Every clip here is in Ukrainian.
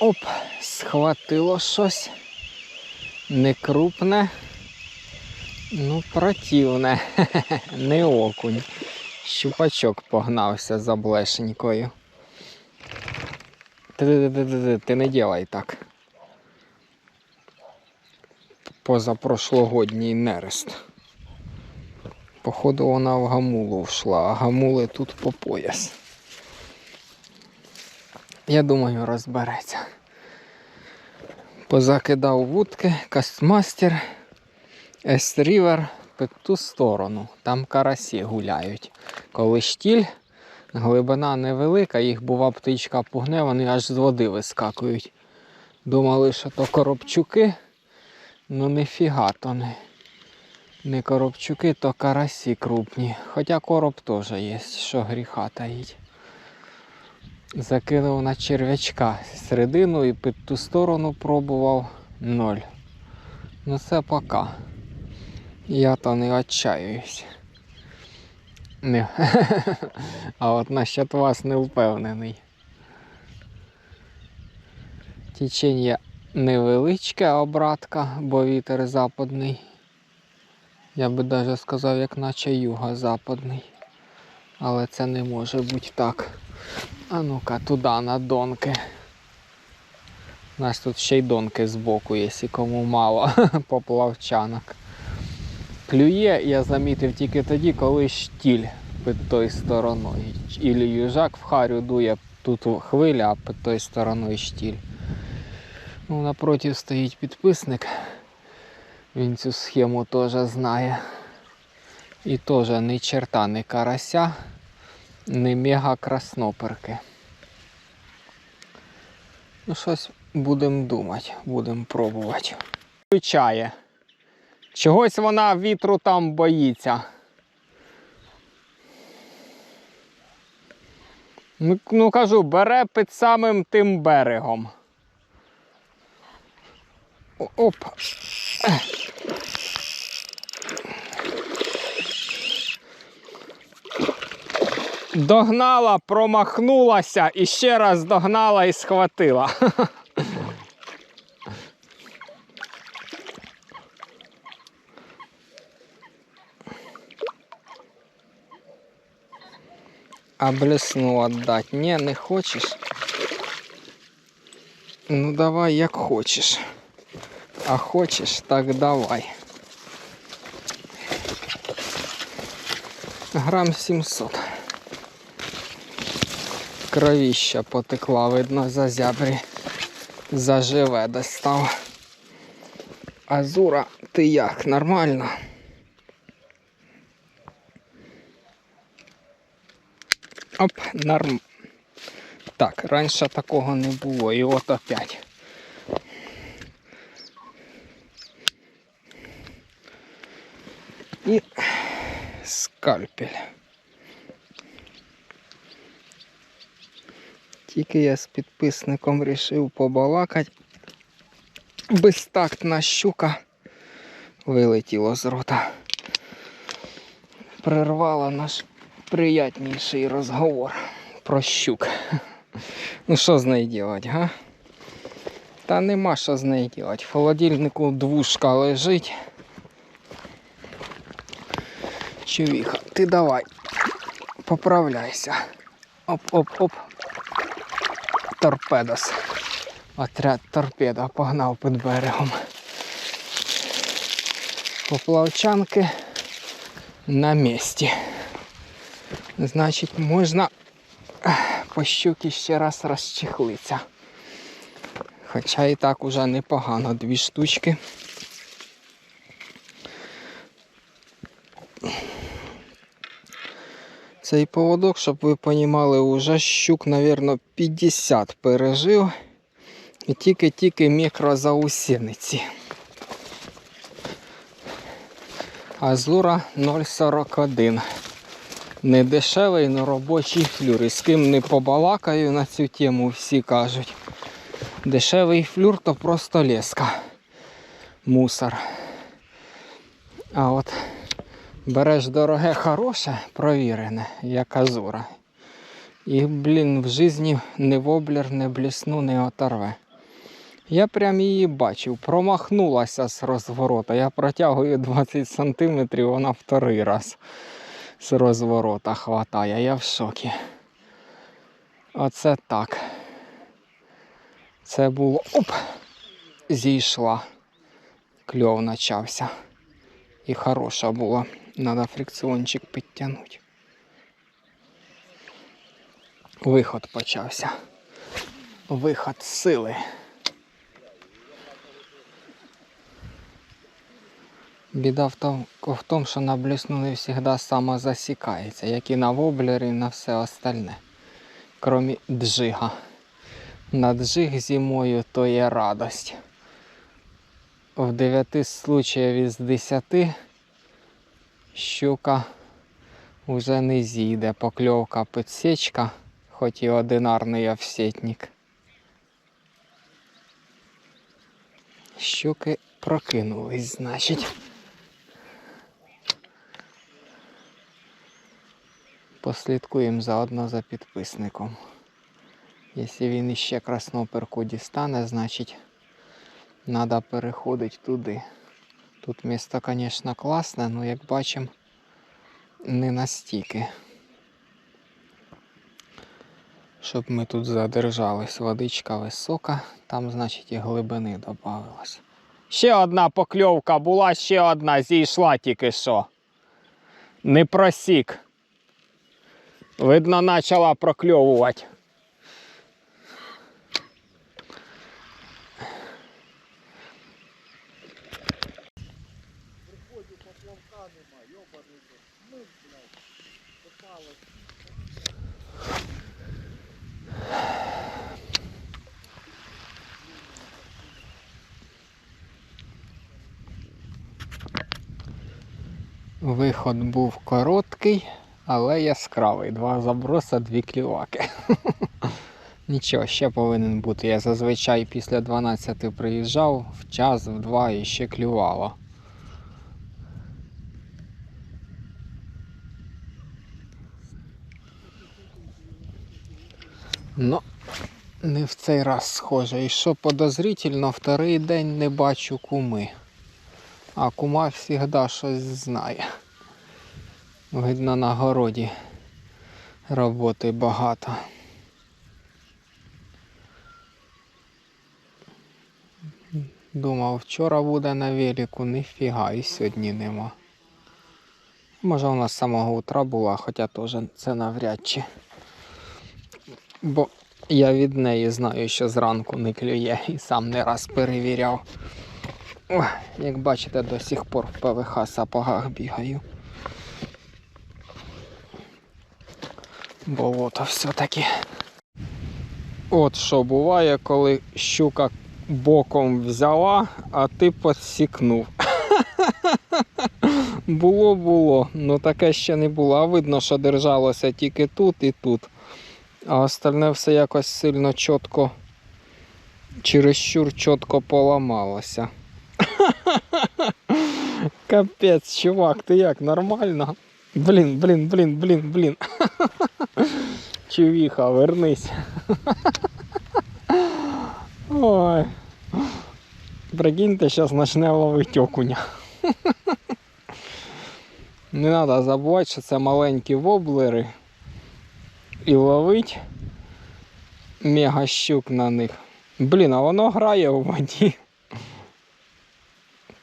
Оп, схватило щось. Не крупне. Ну, противне. Не окунь. Щупачок погнався за блешенькою. Ти, ти не делай так. Позапрошлогодній нерест. Походу вона в гамулу вшла, а гамули тут по пояс. Я думаю, розбереться. Позакидав вудки, кастмастер, естрівер під ту сторону. Там карасі гуляють. Коли штіль, глибина невелика, їх бува птичка пугне, вони аж з води вискакують. Думали, що то коробчуки, ну ніфіга то не. Не коробчуки, то карасі крупні. Хоча короб теж є, що гріха таїть. Закинув на черв'ячка середину і під ту сторону пробував ноль. Ну це пока. Я то не. Не. А от насчет вас не впевнений. Течення невеличке обратка, бо вітер западний. Я би навіть сказав, як наче юго-западний. Але це не може бути так. А ну-ка, туди на донки. У нас тут ще й донки збоку, якщо кому мало поплавчанок. Клює, я замітив тільки тоді, коли штіль під тою стороною. Ілі южак в харю дує тут хвиля, а під тою стороною штіль. Ну, напротив стоїть підписник. Він цю схему теж знає. І теж ні черта, не карася, не мега красноперки. Ну, щось будемо думати, будемо пробувати. Включає. Чогось вона вітру там боїться. Ну, ну кажу, бере під самим тим берегом. О- Оп. Догнала, промахнулася і ще раз догнала і схватила. А блесну отдать? Не, не хочеш? Ну давай як хочеш. А хочеш, так давай. Грам 700. Кровіща потекла, видно, за зябрі. Заживе достав. Азура, ти як? Нормально? Оп, норм. Так, раніше такого не було, і от опять. І скальпель. Тільки я з підписником вирішив побалакати. Безтактна щука вилетіла з рота. Прервала наш приятніший розговор про щук. Ну що з нею робити, га? Та нема що з нею робити. В холодильнику двушка лежить. Чувіха, ти давай. Поправляйся. Оп-оп-оп. Торпедос. Отряд торпеда погнав під берегом. Поплавчанки на місці. Значить, можна по щуки ще раз розчехлитися. Хоча і так уже непогано, дві штучки. Цей поводок, щоб ви розуміли, уже щук, мабуть, 50 пережив. І тільки-тільки мікрозаусениці. Азура 0,41. Не дешевий, але робочий флюр. І з ким не побалакаю на цю тему, всі кажуть. Дешевий флюр то просто леска. Мусор. А от береш дороге, хороше, провірене, як азура. І, блін, в житті не воблер, не блісну, не оторве. Я прям її бачив, промахнулася з розворота. Я протягую 20 сантиметрів, вона вторий раз з розворота хватає. Я в шокі. Оце так. Це було. Оп! Зійшла. Кльов почався. І хороша була. Надо фрикціончик підтягнути. Виход почався. Виход сили. Біда в тому, що на блісну не завжди самозасікається, як і на воблері, і на все остальне. Крім джига. На джиг зимою то є радость. В 9 случаїв із 10 щука вже не зійде. Покльовка підсічка, хоч і одинарний овсетник. Щуки прокинулись, значить. Послідкуємо заодно за підписником. Якщо він іще красноперку дістане, значить треба переходити туди. Тут місто, звісно, класне, але як бачимо, не настільки. Щоб ми тут задержались. Водичка висока, там, значить, і глибини додавалось. Ще одна покльовка була, ще одна зійшла тільки що. Не просік. Видно, почала прокльовувати. Виход був короткий, але яскравий. Два заброса, дві кліваки. Нічого, ще повинен бути. Я зазвичай після 12 приїжджав в час, в два і ще клювало. Ну, не в цей раз схоже. І що подозрительно, вторий день не бачу куми. А кума завжди щось знає. Видно, на городі роботи багато. Думав, вчора буде на велику, ніфіга, і сьогодні нема. Може вона з самого утра була, хоча теж це навряд чи. Бо я від неї знаю, що зранку не клює і сам не раз перевіряв. Ой, як бачите, до сих пор в ПВХ сапогах бігаю. Болото все-таки. От що буває, коли щука боком взяла, а ти підсікнув. було, було, ну таке ще не було. А видно, що держалося тільки тут і тут. А остальне все якось сильно чітко, чересчур чітко поламалося. Капець, чувак, ти як нормально? Блін, блін, блін, блін, блін. Чувіха, вернись. Ой. Прикиньте, зараз почне ловити окуня. Не треба забувати, що це маленькі воблери. І ловить мега щук на них. Блін, а воно грає у воді.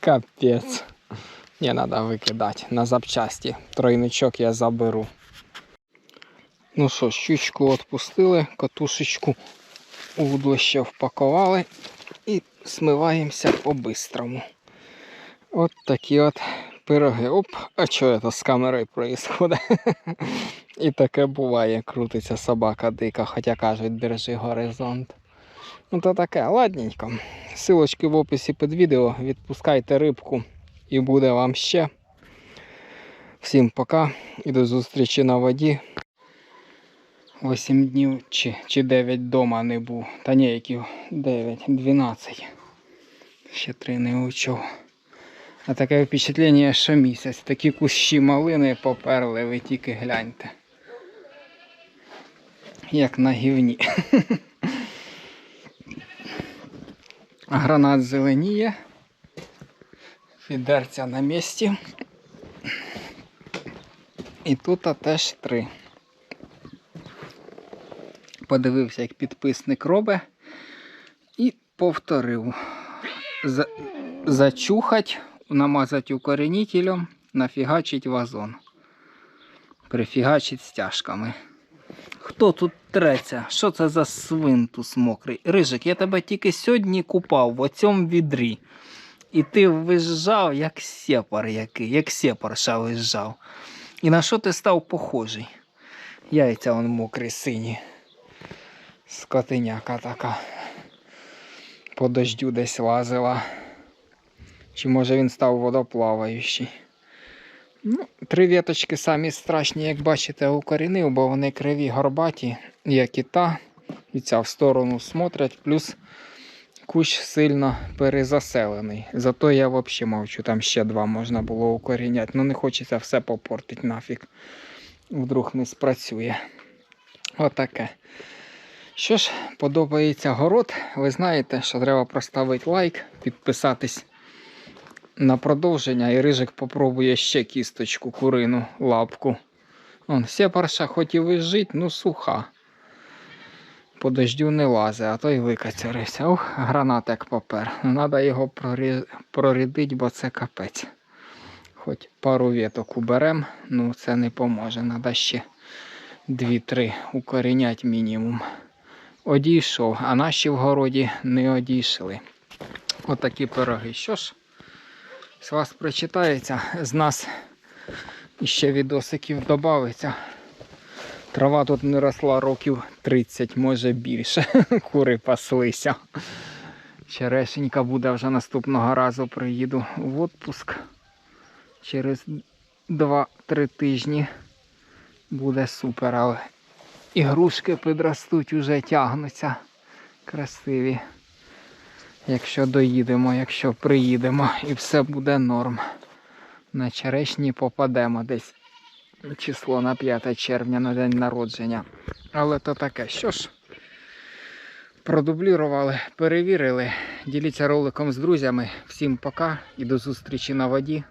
Капець. Не треба викидати на запчасті. Тройничок я заберу. Ну що, щучку відпустили, катушечку у вудлище впакували і смиваємося по-бистрому. От такі от пироги. Оп, а що це з камерою происходить? І таке буває, крутиться собака дика, хоча кажуть, держи горизонт. Ну то таке, ладненько. Силочки в описі під відео. Відпускайте рибку і буде вам ще. Всім пока і до зустрічі на воді. 8 днів чи, чи 9 дома не був. Та ні, які 9, 12. Ще 3 не учов. А таке впечатлення, що місяць. Такі кущі малини поперли, ви тільки гляньте. Як на гівні. Гранат зеленіє. Фідерця на місці. І тут теж три. Подивився, як підписник робить. І повторив. За... Зачухать, намазати укоренителем, нафігачить вазон. Прифігачить стяжками. Хто тут треться? Що це за свинтус мокрий? Рижик, я тебе тільки сьогодні купав в оцьому відрі. І ти визжав, як сепар який, як сепарша визжав. І на що ти став похожий? Яйця он мокрі сині. Скотиняка така. По дождю десь лазила. Чи може він став водоплаваючий? Ну, три віточки самі страшні, як бачите, укорінив, бо вони криві горбаті, як і та. І ця в сторону смотрять, плюс кущ сильно перезаселений. Зато я взагалі мовчу, там ще два можна було укоріняти. Ну не хочеться все попортити нафіг. Вдруг не спрацює. Отаке. Що ж, подобається город. Ви знаєте, що треба проставити лайк, підписатись на продовження, і рижик попробує ще кісточку, курину, лапку. Он, сепарша хоч і вижить, ну суха. По дождю не лазе, а то й викацярився. Ух, гранат як папер. Треба його прорі... прорідити, бо це капець. Хоч пару віток уберем, ну це не поможе. Треба ще 2-3 укорінять мінімум. Одійшов, а наші в городі не одійшли. Отакі пироги. Що ж, з вас прочитається, з нас іще відосиків додається. Трава тут не росла років 30, може більше. Кури паслися. Черешенька буде вже наступного разу приїду в отпуск. Через 2-3 тижні буде супер, але ігрушки підростуть, уже тягнуться. Красиві. Якщо доїдемо, якщо приїдемо і все буде норм. На черешні попадемо десь число на 5 червня на день народження. Але то таке. Що ж, продублірували, перевірили. Діліться роликом з друзями. Всім пока і до зустрічі на воді.